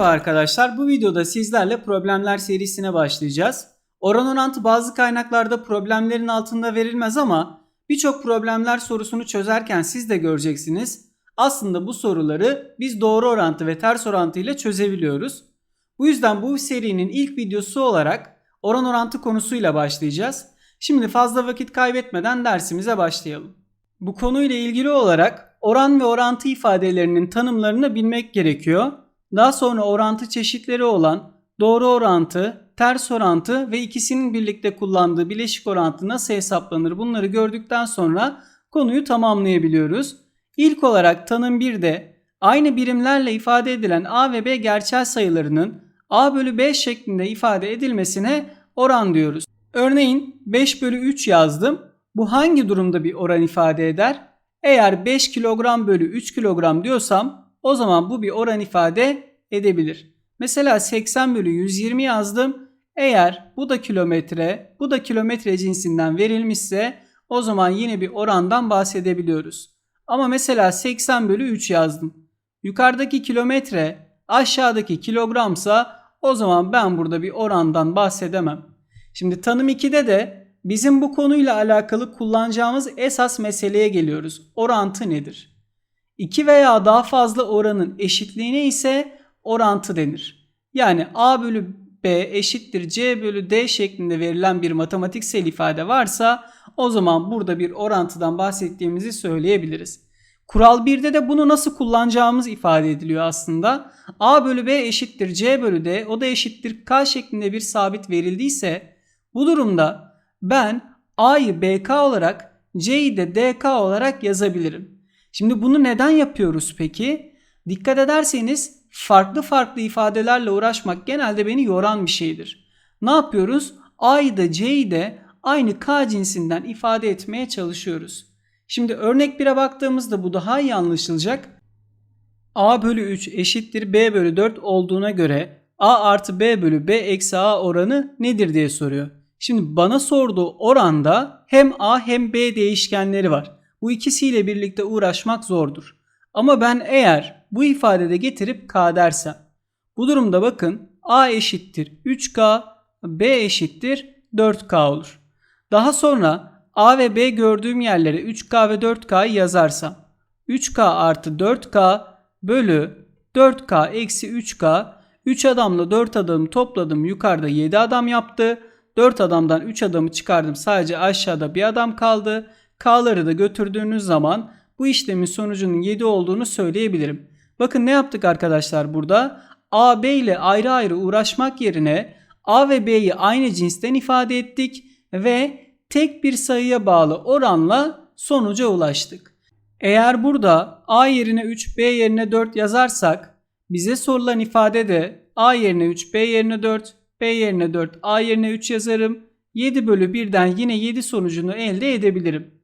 Merhaba arkadaşlar. Bu videoda sizlerle problemler serisine başlayacağız. Oran orantı bazı kaynaklarda problemlerin altında verilmez ama birçok problemler sorusunu çözerken siz de göreceksiniz. Aslında bu soruları biz doğru orantı ve ters orantı ile çözebiliyoruz. Bu yüzden bu serinin ilk videosu olarak oran orantı konusuyla başlayacağız. Şimdi fazla vakit kaybetmeden dersimize başlayalım. Bu konuyla ilgili olarak oran ve orantı ifadelerinin tanımlarını bilmek gerekiyor. Daha sonra orantı çeşitleri olan doğru orantı, ters orantı ve ikisinin birlikte kullandığı bileşik orantı nasıl hesaplanır bunları gördükten sonra konuyu tamamlayabiliyoruz. İlk olarak tanım 1'de aynı birimlerle ifade edilen a ve b gerçel sayılarının a bölü b şeklinde ifade edilmesine oran diyoruz. Örneğin 5 bölü 3 yazdım. Bu hangi durumda bir oran ifade eder? Eğer 5 kilogram bölü 3 kilogram diyorsam o zaman bu bir oran ifade edebilir. Mesela 80 bölü 120 yazdım. Eğer bu da kilometre, bu da kilometre cinsinden verilmişse o zaman yine bir orandan bahsedebiliyoruz. Ama mesela 80 bölü 3 yazdım. Yukarıdaki kilometre aşağıdaki kilogramsa o zaman ben burada bir orandan bahsedemem. Şimdi tanım 2'de de bizim bu konuyla alakalı kullanacağımız esas meseleye geliyoruz. Orantı nedir? İki veya daha fazla oranın eşitliğine ise orantı denir. Yani A bölü B eşittir C bölü D şeklinde verilen bir matematiksel ifade varsa o zaman burada bir orantıdan bahsettiğimizi söyleyebiliriz. Kural 1'de de bunu nasıl kullanacağımız ifade ediliyor aslında. A bölü B eşittir C bölü D o da eşittir K şeklinde bir sabit verildiyse bu durumda ben A'yı BK olarak C'yi de DK olarak yazabilirim. Şimdi bunu neden yapıyoruz peki? Dikkat ederseniz farklı farklı ifadelerle uğraşmak genelde beni yoran bir şeydir. Ne yapıyoruz? A'yı da C'yi de aynı K cinsinden ifade etmeye çalışıyoruz. Şimdi örnek 1'e baktığımızda bu daha iyi anlaşılacak. A bölü 3 eşittir B bölü 4 olduğuna göre A artı B bölü B eksi A oranı nedir diye soruyor. Şimdi bana sorduğu oranda hem A hem B değişkenleri var. Bu ikisiyle birlikte uğraşmak zordur. Ama ben eğer bu ifadede getirip K dersem bu durumda bakın A eşittir 3K B eşittir 4K olur. Daha sonra A ve B gördüğüm yerlere 3K ve 4K'yı yazarsam 3K artı 4K bölü 4K eksi 3K 3 adamla 4 adamı topladım yukarıda 7 adam yaptı. 4 adamdan 3 adamı çıkardım sadece aşağıda bir adam kaldı. K'ları da götürdüğünüz zaman bu işlemin sonucunun 7 olduğunu söyleyebilirim. Bakın ne yaptık arkadaşlar burada? A, B ile ayrı ayrı uğraşmak yerine A ve B'yi aynı cinsten ifade ettik ve tek bir sayıya bağlı oranla sonuca ulaştık. Eğer burada A yerine 3, B yerine 4 yazarsak bize sorulan ifade de A yerine 3, B yerine 4, B yerine 4, A yerine 3 yazarım. 7 bölü 1'den yine 7 sonucunu elde edebilirim.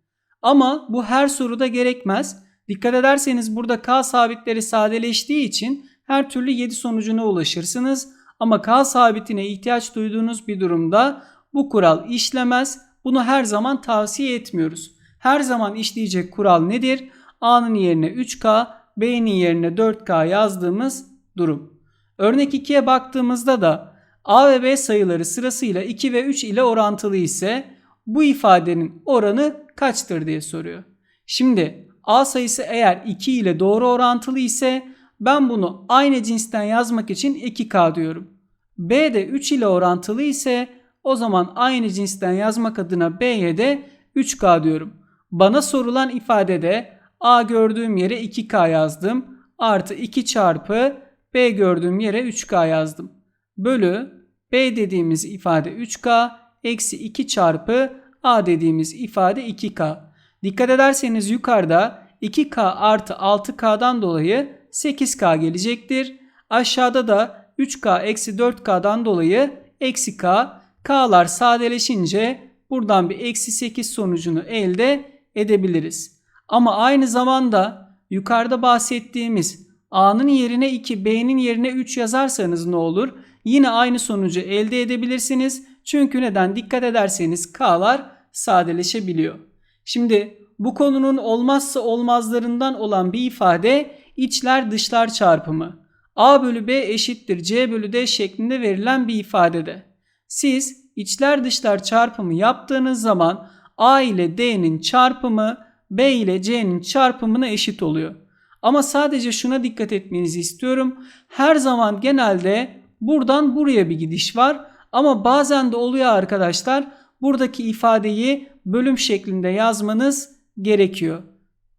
Ama bu her soruda gerekmez. Dikkat ederseniz burada K sabitleri sadeleştiği için her türlü 7 sonucuna ulaşırsınız. Ama K sabitine ihtiyaç duyduğunuz bir durumda bu kural işlemez. Bunu her zaman tavsiye etmiyoruz. Her zaman işleyecek kural nedir? A'nın yerine 3K, B'nin yerine 4K yazdığımız durum. Örnek 2'ye baktığımızda da A ve B sayıları sırasıyla 2 ve 3 ile orantılı ise bu ifadenin oranı kaçtır diye soruyor. Şimdi A sayısı eğer 2 ile doğru orantılı ise ben bunu aynı cinsten yazmak için 2K diyorum. B de 3 ile orantılı ise o zaman aynı cinsten yazmak adına B'ye de 3K diyorum. Bana sorulan ifadede A gördüğüm yere 2K yazdım. Artı 2 çarpı B gördüğüm yere 3K yazdım. Bölü B dediğimiz ifade 3K eksi 2 çarpı A dediğimiz ifade 2K. Dikkat ederseniz yukarıda 2K artı 6K'dan dolayı 8K gelecektir. Aşağıda da 3K eksi 4K'dan dolayı eksi K. K'lar sadeleşince buradan bir eksi 8 sonucunu elde edebiliriz. Ama aynı zamanda yukarıda bahsettiğimiz A'nın yerine 2, B'nin yerine 3 yazarsanız ne olur? Yine aynı sonucu elde edebilirsiniz. Çünkü neden? Dikkat ederseniz K'lar sadeleşebiliyor. Şimdi bu konunun olmazsa olmazlarından olan bir ifade içler dışlar çarpımı. A bölü B eşittir C bölü D şeklinde verilen bir ifadede. Siz içler dışlar çarpımı yaptığınız zaman A ile D'nin çarpımı B ile C'nin çarpımına eşit oluyor. Ama sadece şuna dikkat etmenizi istiyorum. Her zaman genelde buradan buraya bir gidiş var. Ama bazen de oluyor arkadaşlar. Buradaki ifadeyi bölüm şeklinde yazmanız gerekiyor.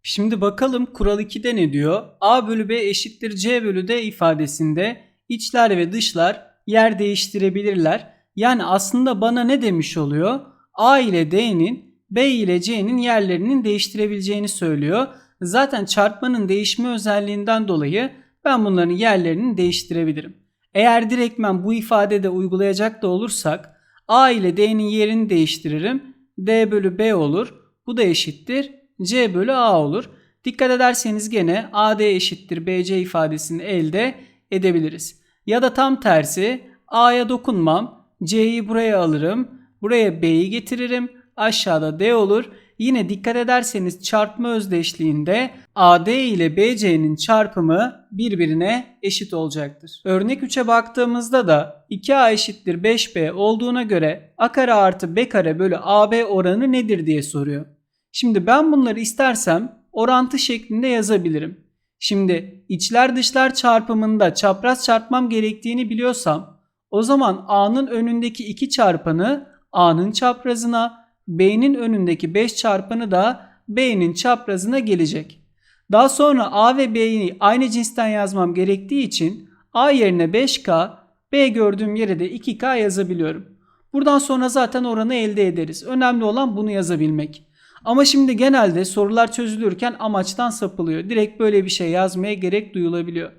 Şimdi bakalım kural 2'de ne diyor? A bölü B eşittir C bölü D ifadesinde içler ve dışlar yer değiştirebilirler. Yani aslında bana ne demiş oluyor? A ile D'nin B ile C'nin yerlerinin değiştirebileceğini söylüyor. Zaten çarpmanın değişme özelliğinden dolayı ben bunların yerlerini değiştirebilirim. Eğer direktmen bu ifadede uygulayacak da olursak A ile D'nin yerini değiştiririm. D bölü B olur. Bu da eşittir. C bölü A olur. Dikkat ederseniz gene AD eşittir BC ifadesini elde edebiliriz. Ya da tam tersi A'ya dokunmam. C'yi buraya alırım. Buraya B'yi getiririm. Aşağıda D olur. Yine dikkat ederseniz çarpma özdeşliğinde AD ile BC'nin çarpımı birbirine eşit olacaktır. Örnek 3'e baktığımızda da 2A eşittir 5B olduğuna göre A kare artı B kare bölü AB oranı nedir diye soruyor. Şimdi ben bunları istersem orantı şeklinde yazabilirim. Şimdi içler dışlar çarpımında çapraz çarpmam gerektiğini biliyorsam o zaman A'nın önündeki 2 çarpanı A'nın çaprazına, B'nin önündeki 5 çarpanı da B'nin çaprazına gelecek. Daha sonra A ve B'yi aynı cinsten yazmam gerektiği için A yerine 5K, B gördüğüm yere de 2K yazabiliyorum. Buradan sonra zaten oranı elde ederiz. Önemli olan bunu yazabilmek. Ama şimdi genelde sorular çözülürken amaçtan sapılıyor. Direkt böyle bir şey yazmaya gerek duyulabiliyor.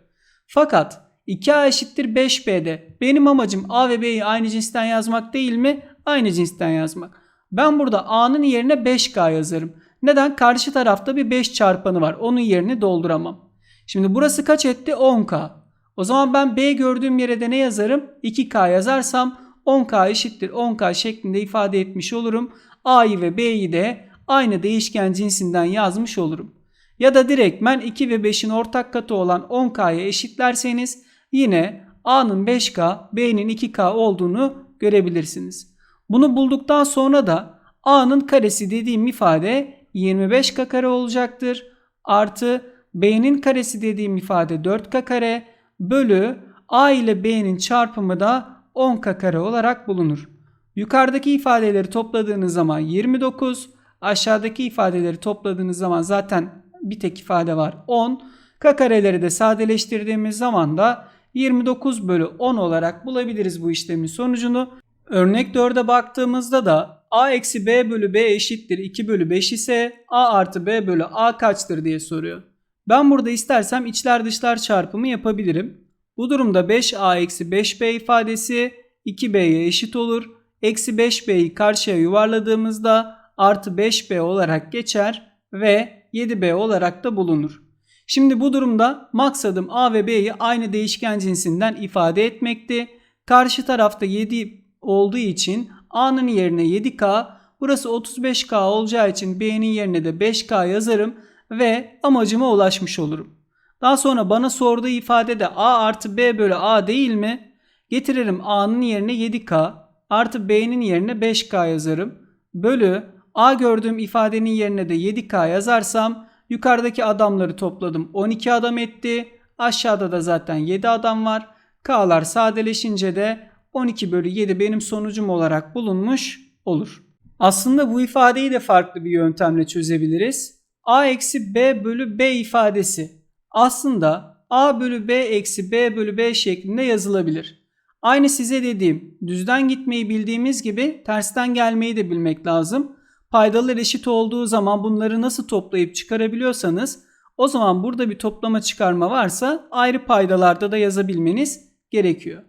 Fakat 2A eşittir 5B'de benim amacım A ve B'yi aynı cinsten yazmak değil mi? Aynı cinsten yazmak. Ben burada A'nın yerine 5K yazarım. Neden? Karşı tarafta bir 5 çarpanı var. Onun yerini dolduramam. Şimdi burası kaç etti? 10K. O zaman ben B gördüğüm yere de ne yazarım? 2K yazarsam 10K eşittir 10K şeklinde ifade etmiş olurum. A'yı ve B'yi de aynı değişken cinsinden yazmış olurum. Ya da direktmen 2 ve 5'in ortak katı olan 10K'ya eşitlerseniz yine A'nın 5K, B'nin 2K olduğunu görebilirsiniz. Bunu bulduktan sonra da A'nın karesi dediğim ifade 25K kare olacaktır. Artı B'nin karesi dediğim ifade 4K kare bölü A ile B'nin çarpımı da 10K kare olarak bulunur. Yukarıdaki ifadeleri topladığınız zaman 29, aşağıdaki ifadeleri topladığınız zaman zaten bir tek ifade var 10. K kareleri de sadeleştirdiğimiz zaman da 29 bölü 10 olarak bulabiliriz bu işlemin sonucunu. Örnek 4'e baktığımızda da a eksi b bölü b eşittir 2 bölü 5 ise a artı b bölü a kaçtır diye soruyor. Ben burada istersem içler dışlar çarpımı yapabilirim. Bu durumda 5a eksi 5b ifadesi 2b'ye eşit olur. Eksi 5b'yi karşıya yuvarladığımızda artı 5b olarak geçer ve 7b olarak da bulunur. Şimdi bu durumda maksadım a ve b'yi aynı değişken cinsinden ifade etmekti. Karşı tarafta 7 olduğu için a'nın yerine 7k, burası 35k olacağı için b'nin yerine de 5k yazarım ve amacıma ulaşmış olurum. Daha sonra bana sorduğu ifade de a artı b bölü a değil mi? Getiririm a'nın yerine 7k artı b'nin yerine 5k yazarım. Bölü a gördüğüm ifadenin yerine de 7k yazarsam yukarıdaki adamları topladım 12 adam etti. Aşağıda da zaten 7 adam var. K'lar sadeleşince de 12 bölü 7 benim sonucum olarak bulunmuş olur. Aslında bu ifadeyi de farklı bir yöntemle çözebiliriz. A eksi B bölü B ifadesi aslında A bölü B eksi B bölü B şeklinde yazılabilir. Aynı size dediğim düzden gitmeyi bildiğimiz gibi tersten gelmeyi de bilmek lazım. Paydalar eşit olduğu zaman bunları nasıl toplayıp çıkarabiliyorsanız o zaman burada bir toplama çıkarma varsa ayrı paydalarda da yazabilmeniz gerekiyor.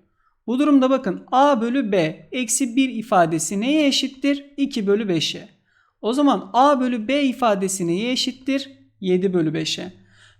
Bu durumda bakın a bölü b eksi 1 ifadesi neye eşittir? 2 bölü 5'e. O zaman a bölü b ifadesi neye eşittir? 7 bölü 5'e.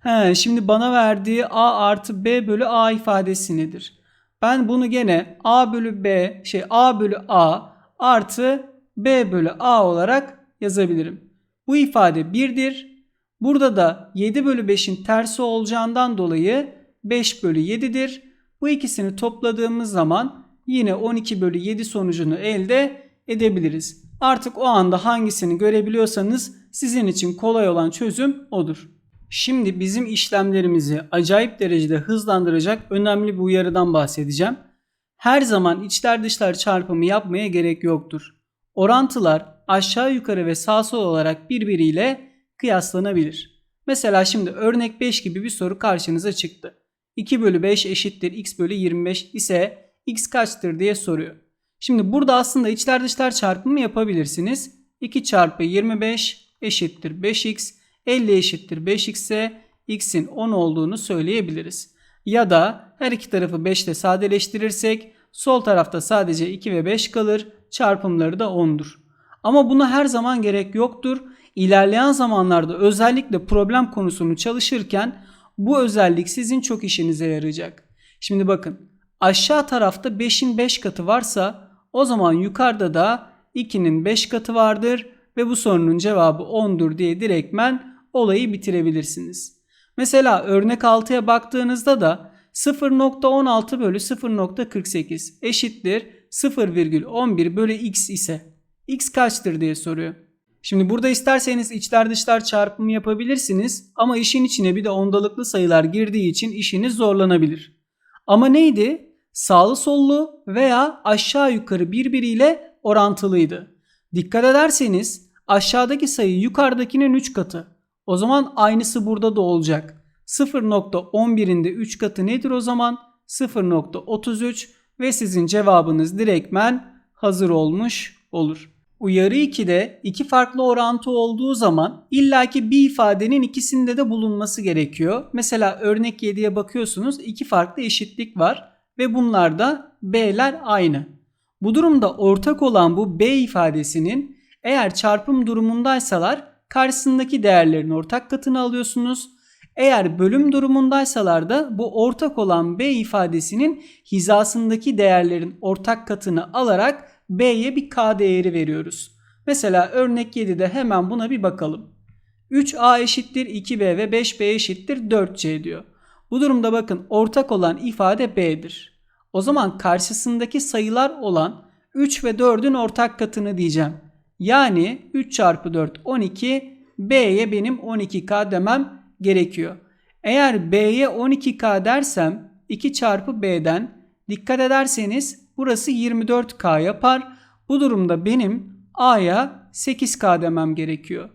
He, şimdi bana verdiği a artı b bölü a ifadesi nedir? Ben bunu gene a bölü b şey a bölü a artı b bölü a olarak yazabilirim. Bu ifade 1'dir. Burada da 7 bölü 5'in tersi olacağından dolayı 5 bölü 7'dir. Bu ikisini topladığımız zaman yine 12 bölü 7 sonucunu elde edebiliriz. Artık o anda hangisini görebiliyorsanız sizin için kolay olan çözüm odur. Şimdi bizim işlemlerimizi acayip derecede hızlandıracak önemli bir uyarıdan bahsedeceğim. Her zaman içler dışlar çarpımı yapmaya gerek yoktur. Orantılar aşağı yukarı ve sağ sol olarak birbiriyle kıyaslanabilir. Mesela şimdi örnek 5 gibi bir soru karşınıza çıktı. 2 bölü 5 eşittir x bölü 25 ise x kaçtır diye soruyor. Şimdi burada aslında içler dışlar çarpımı yapabilirsiniz. 2 çarpı 25 eşittir 5x, 50 eşittir 5x ise x'in 10 olduğunu söyleyebiliriz. Ya da her iki tarafı 5 ile sadeleştirirsek sol tarafta sadece 2 ve 5 kalır, çarpımları da 10'dur. Ama buna her zaman gerek yoktur. İlerleyen zamanlarda özellikle problem konusunu çalışırken bu özellik sizin çok işinize yarayacak. Şimdi bakın aşağı tarafta 5'in 5 katı varsa o zaman yukarıda da 2'nin 5 katı vardır ve bu sorunun cevabı 10'dur diye direktmen olayı bitirebilirsiniz. Mesela örnek 6'ya baktığınızda da 0.16 bölü 0.48 eşittir 0,11 bölü x ise x kaçtır diye soruyor. Şimdi burada isterseniz içler dışlar çarpımı yapabilirsiniz ama işin içine bir de ondalıklı sayılar girdiği için işiniz zorlanabilir. Ama neydi? Sağlı sollu veya aşağı yukarı birbiriyle orantılıydı. Dikkat ederseniz aşağıdaki sayı yukarıdakinin 3 katı. O zaman aynısı burada da olacak. 0.11'in de 3 katı nedir o zaman? 0.33 ve sizin cevabınız direktmen hazır olmuş olur. Uyarı 2'de iki farklı orantı olduğu zaman illaki bir ifadenin ikisinde de bulunması gerekiyor. Mesela örnek 7'ye bakıyorsunuz iki farklı eşitlik var ve bunlarda b'ler aynı. Bu durumda ortak olan bu b ifadesinin eğer çarpım durumundaysalar karşısındaki değerlerin ortak katını alıyorsunuz. Eğer bölüm durumundaysalar da bu ortak olan b ifadesinin hizasındaki değerlerin ortak katını alarak b'ye bir k değeri veriyoruz. Mesela örnek 7'de hemen buna bir bakalım. 3a eşittir 2b ve 5b eşittir 4c diyor. Bu durumda bakın ortak olan ifade b'dir. O zaman karşısındaki sayılar olan 3 ve 4'ün ortak katını diyeceğim. Yani 3 çarpı 4 12 b'ye benim 12k demem gerekiyor. Eğer b'ye 12k dersem 2 çarpı b'den dikkat ederseniz burası 24k yapar. Bu durumda benim a'ya 8k demem gerekiyor.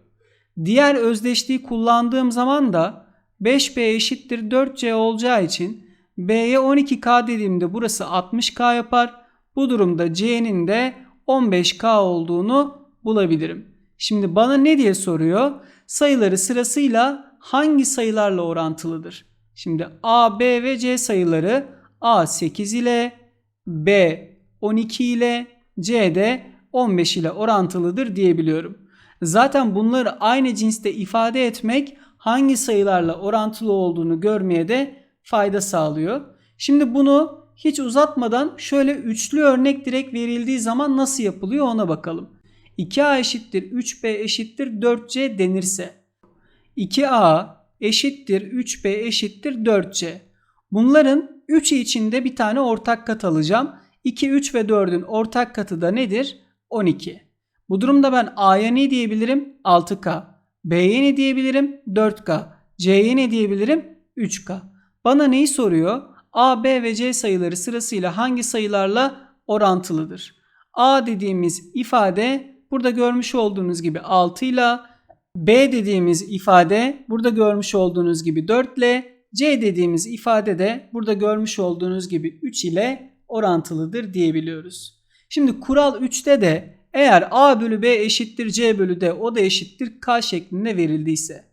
Diğer özdeşliği kullandığım zaman da 5b eşittir 4c olacağı için b'ye 12k dediğimde burası 60k yapar. Bu durumda c'nin de 15k olduğunu bulabilirim. Şimdi bana ne diye soruyor? Sayıları sırasıyla hangi sayılarla orantılıdır? Şimdi A, B ve C sayıları A 8 ile, B 12 ile, C de 15 ile orantılıdır diyebiliyorum. Zaten bunları aynı cinste ifade etmek hangi sayılarla orantılı olduğunu görmeye de fayda sağlıyor. Şimdi bunu hiç uzatmadan şöyle üçlü örnek direkt verildiği zaman nasıl yapılıyor ona bakalım. 2a eşittir 3b eşittir 4c denirse 2a eşittir 3b eşittir 4c. Bunların 3'ü içinde bir tane ortak kat alacağım. 2, 3 ve 4'ün ortak katı da nedir? 12. Bu durumda ben A'ya ne diyebilirim? 6K. B'ye ne diyebilirim? 4K. C'ye ne diyebilirim? 3K. Bana neyi soruyor? A, B ve C sayıları sırasıyla hangi sayılarla orantılıdır? A dediğimiz ifade burada görmüş olduğunuz gibi 6 ile B dediğimiz ifade burada görmüş olduğunuz gibi 4 ile C dediğimiz ifade de burada görmüş olduğunuz gibi 3 ile orantılıdır diyebiliyoruz. Şimdi kural 3'te de eğer A bölü B eşittir C bölü D o da eşittir K şeklinde verildiyse.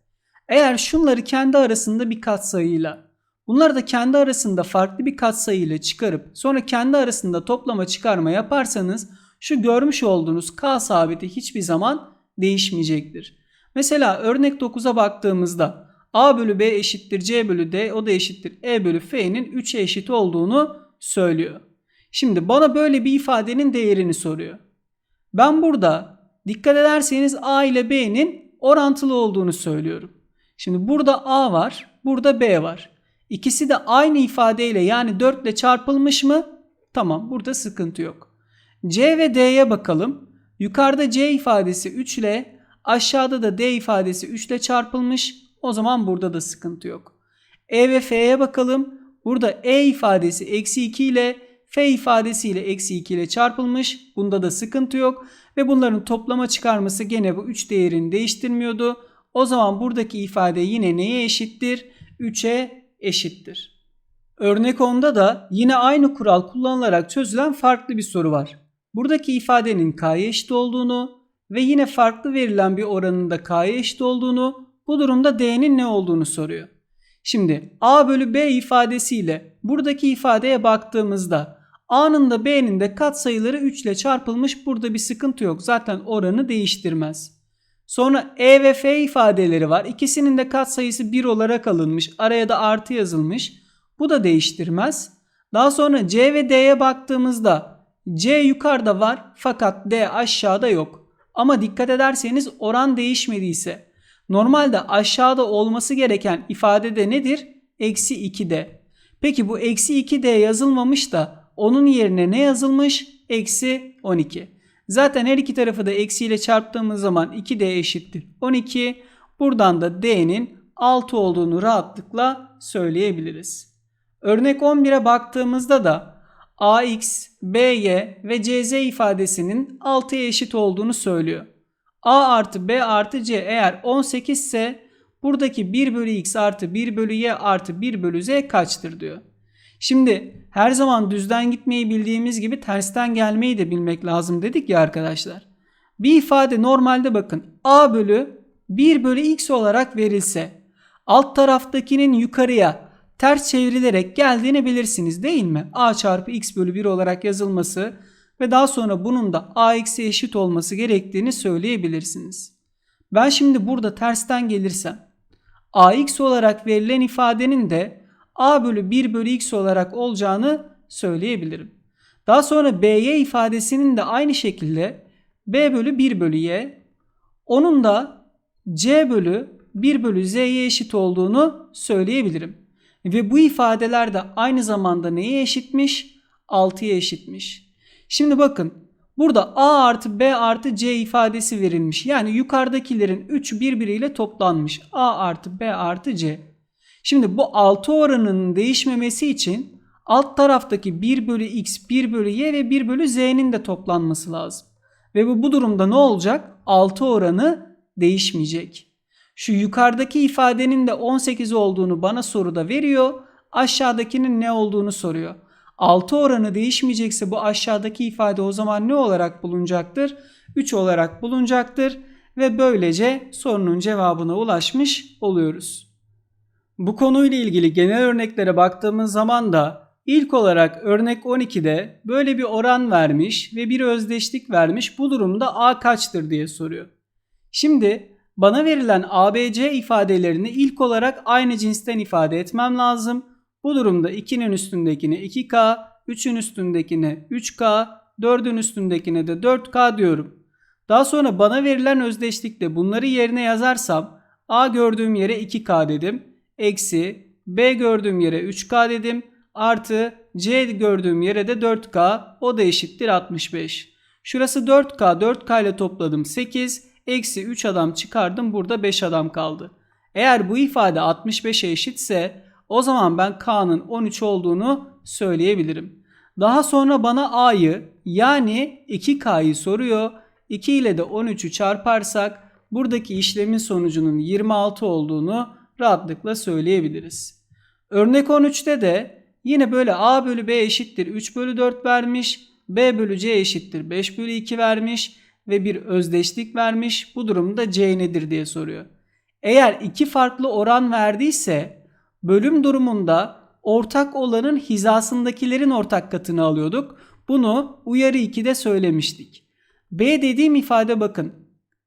Eğer şunları kendi arasında bir katsayıyla bunları da kendi arasında farklı bir katsayıyla çıkarıp sonra kendi arasında toplama çıkarma yaparsanız şu görmüş olduğunuz K sabiti hiçbir zaman değişmeyecektir. Mesela örnek 9'a baktığımızda A bölü B eşittir C bölü D o da eşittir E bölü F'nin 3'e eşit olduğunu söylüyor. Şimdi bana böyle bir ifadenin değerini soruyor. Ben burada dikkat ederseniz A ile B'nin orantılı olduğunu söylüyorum. Şimdi burada A var, burada B var. İkisi de aynı ifadeyle yani 4 ile çarpılmış mı? Tamam burada sıkıntı yok. C ve D'ye bakalım. Yukarıda C ifadesi 3 ile aşağıda da D ifadesi 3 ile çarpılmış. O zaman burada da sıkıntı yok. E ve F'ye bakalım. Burada E ifadesi eksi 2 ile F ifadesi ile eksi 2 ile çarpılmış. Bunda da sıkıntı yok. Ve bunların toplama çıkarması gene bu 3 değerini değiştirmiyordu. O zaman buradaki ifade yine neye eşittir? 3'e eşittir. Örnek 10'da da yine aynı kural kullanılarak çözülen farklı bir soru var. Buradaki ifadenin k'ya eşit olduğunu ve yine farklı verilen bir oranın da k'ya eşit olduğunu, bu durumda d'nin ne olduğunu soruyor. Şimdi a bölü b ifadesiyle buradaki ifadeye baktığımızda a'nın da b'nin de katsayıları 3 ile çarpılmış burada bir sıkıntı yok. Zaten oranı değiştirmez. Sonra e ve f ifadeleri var. İkisinin de katsayısı 1 olarak alınmış. Araya da artı yazılmış. Bu da değiştirmez. Daha sonra c ve d'ye baktığımızda c yukarıda var fakat d aşağıda yok. Ama dikkat ederseniz oran değişmediyse normalde aşağıda olması gereken ifade de nedir? Eksi 2d. Peki bu eksi 2d yazılmamış da onun yerine ne yazılmış? Eksi 12. Zaten her iki tarafı da eksiyle çarptığımız zaman 2d eşittir 12. Buradan da d'nin 6 olduğunu rahatlıkla söyleyebiliriz. Örnek 11'e baktığımızda da ax, by ve cz ifadesinin 6'ya eşit olduğunu söylüyor. A artı b artı c eğer 18 ise buradaki 1 bölü x artı 1 bölü y artı 1 bölü z kaçtır diyor. Şimdi her zaman düzden gitmeyi bildiğimiz gibi tersten gelmeyi de bilmek lazım dedik ya arkadaşlar. Bir ifade normalde bakın a bölü 1 bölü x olarak verilse alt taraftakinin yukarıya ters çevrilerek geldiğini bilirsiniz değil mi? a çarpı x bölü 1 olarak yazılması ve daha sonra bunun da ax'e eşit olması gerektiğini söyleyebilirsiniz. Ben şimdi burada tersten gelirsem ax olarak verilen ifadenin de a bölü 1 bölü x olarak olacağını söyleyebilirim. Daha sonra by ifadesinin de aynı şekilde b bölü 1 bölü y onun da c bölü 1 bölü z'ye eşit olduğunu söyleyebilirim. Ve bu ifadeler de aynı zamanda neye eşitmiş? 6'ya eşitmiş. Şimdi bakın burada a artı b artı c ifadesi verilmiş. Yani yukarıdakilerin 3 birbiriyle toplanmış. a artı b artı c. Şimdi bu 6 oranının değişmemesi için alt taraftaki 1 bölü x, 1 bölü y ve 1 bölü z'nin de toplanması lazım. Ve bu, bu durumda ne olacak? 6 oranı değişmeyecek. Şu yukarıdaki ifadenin de 18 olduğunu bana soruda veriyor. Aşağıdakinin ne olduğunu soruyor. 6 oranı değişmeyecekse bu aşağıdaki ifade o zaman ne olarak bulunacaktır? 3 olarak bulunacaktır ve böylece sorunun cevabına ulaşmış oluyoruz. Bu konuyla ilgili genel örneklere baktığımız zaman da ilk olarak örnek 12'de böyle bir oran vermiş ve bir özdeşlik vermiş. Bu durumda A kaçtır diye soruyor. Şimdi bana verilen ABC ifadelerini ilk olarak aynı cinsten ifade etmem lazım. Bu durumda 2'nin üstündekine 2K, 3'ün üstündekine 3K, 4'ün üstündekine de 4K diyorum. Daha sonra bana verilen özdeşlikte bunları yerine yazarsam A gördüğüm yere 2K dedim. Eksi B gördüğüm yere 3K dedim. Artı C gördüğüm yere de 4K. O da eşittir 65. Şurası 4K. 4K ile topladım 8. Eksi 3 adam çıkardım. Burada 5 adam kaldı. Eğer bu ifade 65'e eşitse o zaman ben K'nın 13 olduğunu söyleyebilirim. Daha sonra bana A'yı yani 2K'yı soruyor. 2 ile de 13'ü çarparsak buradaki işlemin sonucunun 26 olduğunu rahatlıkla söyleyebiliriz. Örnek 13'te de yine böyle A bölü B eşittir 3 bölü 4 vermiş. B bölü C eşittir 5 bölü 2 vermiş ve bir özdeşlik vermiş. Bu durumda C nedir diye soruyor. Eğer iki farklı oran verdiyse bölüm durumunda ortak olanın hizasındakilerin ortak katını alıyorduk. Bunu uyarı 2'de söylemiştik. B dediğim ifade bakın.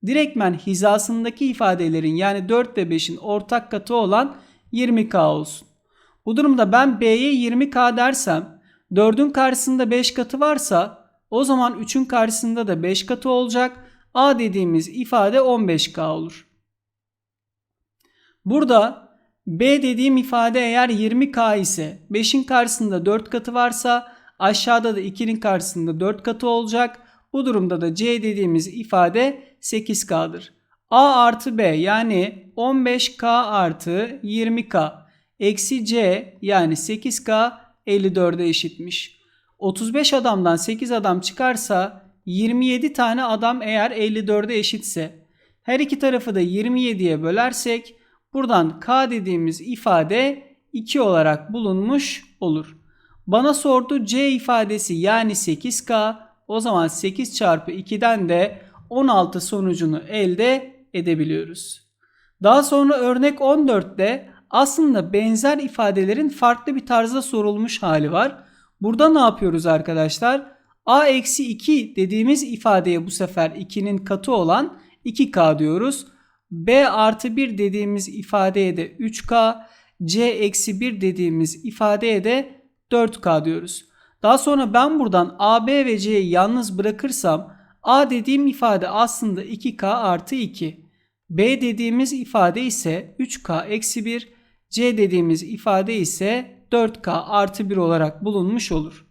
Direktmen hizasındaki ifadelerin yani 4 ve 5'in ortak katı olan 20K olsun. Bu durumda ben B'ye 20K dersem 4'ün karşısında 5 katı varsa o zaman 3'ün karşısında da 5 katı olacak. A dediğimiz ifade 15K olur. Burada B dediğim ifade eğer 20K ise 5'in karşısında 4 katı varsa aşağıda da 2'nin karşısında 4 katı olacak. Bu durumda da C dediğimiz ifade 8K'dır. A artı B yani 15K artı 20K eksi C yani 8K 54'e eşitmiş. 35 adamdan 8 adam çıkarsa 27 tane adam eğer 54'e eşitse her iki tarafı da 27'ye bölersek buradan K dediğimiz ifade 2 olarak bulunmuş olur. Bana sordu C ifadesi yani 8K o zaman 8 çarpı 2'den de 16 sonucunu elde edebiliyoruz. Daha sonra örnek 14'te aslında benzer ifadelerin farklı bir tarzda sorulmuş hali var. Burada ne yapıyoruz arkadaşlar? A eksi 2 dediğimiz ifadeye bu sefer 2'nin katı olan 2K diyoruz. B artı 1 dediğimiz ifadeye de 3K, C eksi 1 dediğimiz ifadeye de 4K diyoruz. Daha sonra ben buradan A, B ve C'yi yalnız bırakırsam A dediğim ifade aslında 2K artı 2. B dediğimiz ifade ise 3K eksi 1. C dediğimiz ifade ise 4K artı 1 olarak bulunmuş olur.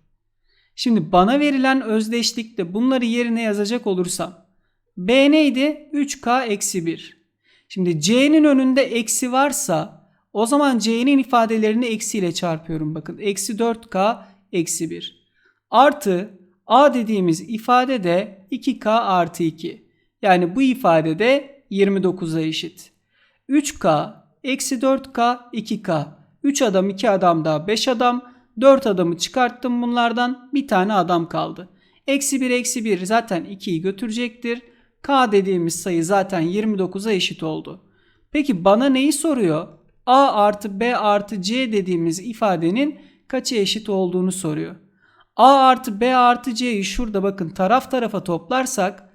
Şimdi bana verilen özdeşlikte bunları yerine yazacak olursam B neydi? 3K eksi 1. Şimdi C'nin önünde eksi varsa o zaman C'nin ifadelerini eksiyle çarpıyorum. Bakın eksi 4K eksi 1. Artı A dediğimiz ifade de 2K artı 2. Yani bu ifade de 29'a eşit. 3K eksi 4K 2K. 3 adam 2 adam daha 5 adam. 4 adamı çıkarttım bunlardan bir tane adam kaldı. Eksi 1 eksi 1 zaten 2'yi götürecektir. K dediğimiz sayı zaten 29'a eşit oldu. Peki bana neyi soruyor? A artı B artı C dediğimiz ifadenin kaça eşit olduğunu soruyor. A artı B artı C'yi şurada bakın taraf tarafa toplarsak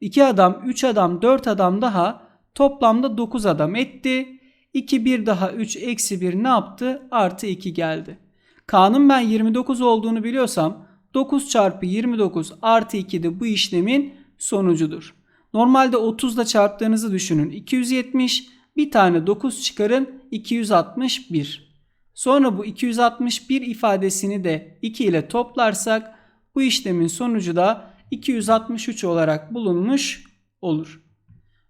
2 adam, 3 adam, 4 adam daha toplamda 9 adam etti. 2, 1 daha 3, eksi 1 ne yaptı? Artı 2 geldi. K'nın ben 29 olduğunu biliyorsam 9 çarpı 29 artı 2 de bu işlemin sonucudur. Normalde 30 ile çarptığınızı düşünün. 270 bir tane 9 çıkarın 261. Sonra bu 261 ifadesini de 2 ile toplarsak bu işlemin sonucu da 263 olarak bulunmuş olur.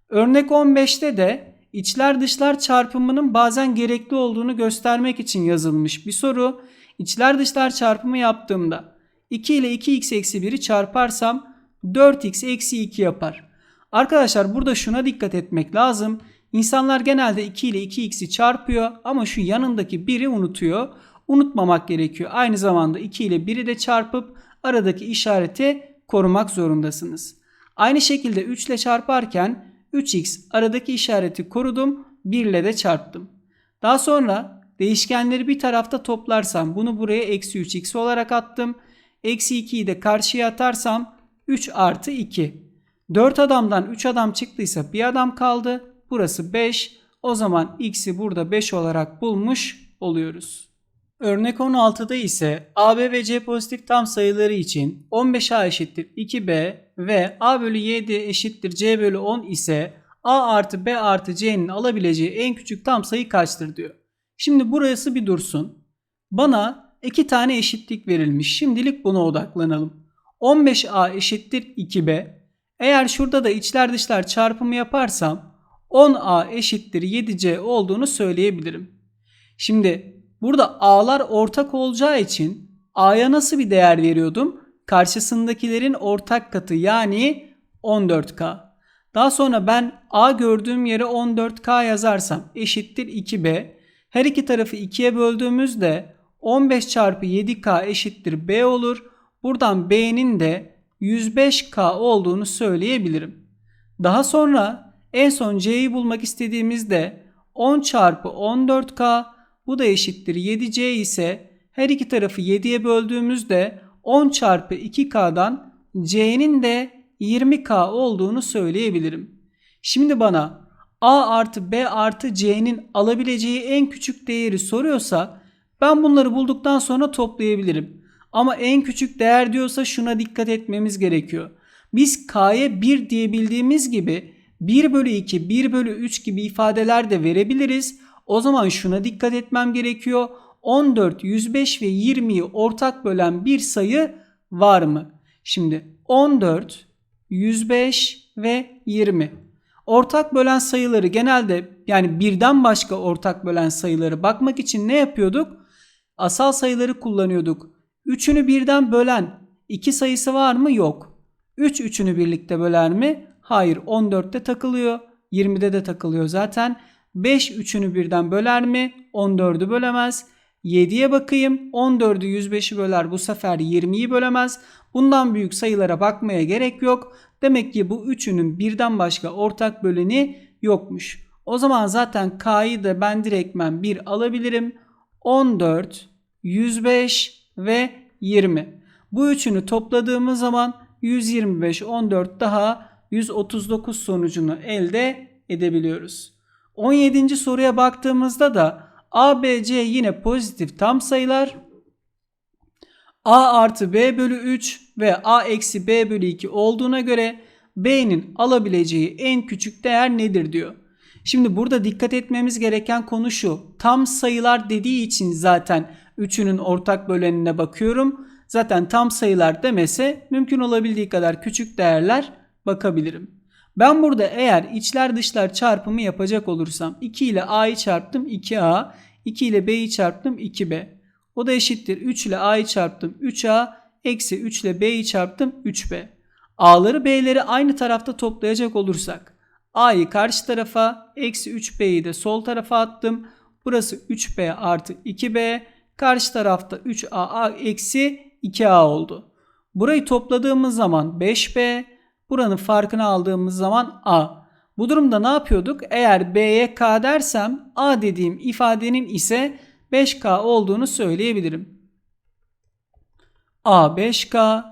Örnek 15'te de içler dışlar çarpımının bazen gerekli olduğunu göstermek için yazılmış bir soru. İçler dışlar çarpımı yaptığımda 2 ile 2x eksi 1'i çarparsam 4x eksi 2 yapar. Arkadaşlar burada şuna dikkat etmek lazım. İnsanlar genelde 2 ile 2x'i çarpıyor ama şu yanındaki 1'i unutuyor. Unutmamak gerekiyor. Aynı zamanda 2 ile 1'i de çarpıp aradaki işareti korumak zorundasınız. Aynı şekilde 3 ile çarparken 3x aradaki işareti korudum 1 ile de çarptım. Daha sonra değişkenleri bir tarafta toplarsam bunu buraya eksi 3x olarak attım. Eksi 2'yi de karşıya atarsam 3 artı 2. 4 adamdan 3 adam çıktıysa bir adam kaldı. Burası 5. O zaman x'i burada 5 olarak bulmuş oluyoruz. Örnek 16'da ise AB ve C pozitif tam sayıları için 15A eşittir 2B ve A bölü 7 eşittir C bölü 10 ise A artı B artı C'nin alabileceği en küçük tam sayı kaçtır diyor. Şimdi burası bir dursun. Bana iki tane eşitlik verilmiş. Şimdilik buna odaklanalım. 15A eşittir 2B. Eğer şurada da içler dışlar çarpımı yaparsam 10A eşittir 7C olduğunu söyleyebilirim. Şimdi Burada A'lar ortak olacağı için A'ya nasıl bir değer veriyordum? Karşısındakilerin ortak katı yani 14K. Daha sonra ben A gördüğüm yere 14K yazarsam eşittir 2B. Her iki tarafı 2'ye böldüğümüzde 15 çarpı 7K eşittir B olur. Buradan B'nin de 105K olduğunu söyleyebilirim. Daha sonra en son C'yi bulmak istediğimizde 10 çarpı 14K bu da eşittir 7C ise her iki tarafı 7'ye böldüğümüzde 10 çarpı 2K'dan C'nin de 20K olduğunu söyleyebilirim. Şimdi bana A artı B artı C'nin alabileceği en küçük değeri soruyorsa ben bunları bulduktan sonra toplayabilirim. Ama en küçük değer diyorsa şuna dikkat etmemiz gerekiyor. Biz K'ya 1 diyebildiğimiz gibi 1 bölü 2, 1 bölü 3 gibi ifadeler de verebiliriz. O zaman şuna dikkat etmem gerekiyor. 14, 105 ve 20'yi ortak bölen bir sayı var mı? Şimdi 14, 105 ve 20. Ortak bölen sayıları genelde yani birden başka ortak bölen sayıları bakmak için ne yapıyorduk? Asal sayıları kullanıyorduk. Üçünü birden bölen iki sayısı var mı? Yok. 3 üçünü birlikte böler mi? Hayır 14'te takılıyor. 20'de de takılıyor zaten. 5 üçünü birden böler mi? 14'ü bölemez. 7'ye bakayım. 14'ü 105'i böler. Bu sefer 20'yi bölemez. Bundan büyük sayılara bakmaya gerek yok. Demek ki bu üçünün birden başka ortak böleni yokmuş. O zaman zaten K'yı da ben direktmen 1 alabilirim. 14, 105 ve 20. Bu üçünü topladığımız zaman 125, 14 daha 139 sonucunu elde edebiliyoruz. 17. soruya baktığımızda da A, B, C yine pozitif tam sayılar. A artı B bölü 3 ve A eksi B bölü 2 olduğuna göre B'nin alabileceği en küçük değer nedir diyor. Şimdi burada dikkat etmemiz gereken konu şu. Tam sayılar dediği için zaten üçünün ortak bölenine bakıyorum. Zaten tam sayılar demese mümkün olabildiği kadar küçük değerler bakabilirim. Ben burada eğer içler dışlar çarpımı yapacak olursam 2 ile A'yı çarptım 2A, 2 ile B'yi çarptım 2B. O da eşittir 3 ile A'yı çarptım 3A, eksi 3 ile B'yi çarptım 3B. A'ları B'leri aynı tarafta toplayacak olursak A'yı karşı tarafa, eksi 3B'yi de sol tarafa attım. Burası 3B artı 2B. Karşı tarafta 3A eksi 2A oldu. Burayı topladığımız zaman 5B. Buranın farkını aldığımız zaman A. Bu durumda ne yapıyorduk? Eğer B'ye K dersem A dediğim ifadenin ise 5K olduğunu söyleyebilirim. A 5K,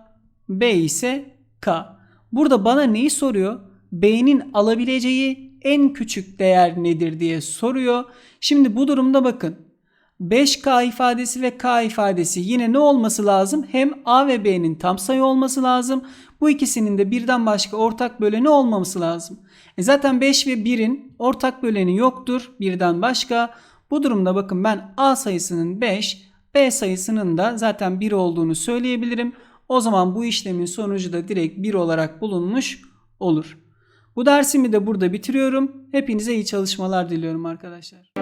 B ise K. Burada bana neyi soruyor? B'nin alabileceği en küçük değer nedir diye soruyor. Şimdi bu durumda bakın. 5K ifadesi ve K ifadesi yine ne olması lazım? Hem A ve B'nin tam sayı olması lazım. Bu ikisinin de birden başka ortak böleni olmaması lazım. E zaten 5 ve 1'in ortak böleni yoktur birden başka. Bu durumda bakın ben A sayısının 5, B sayısının da zaten 1 olduğunu söyleyebilirim. O zaman bu işlemin sonucu da direkt 1 olarak bulunmuş olur. Bu dersimi de burada bitiriyorum. Hepinize iyi çalışmalar diliyorum arkadaşlar.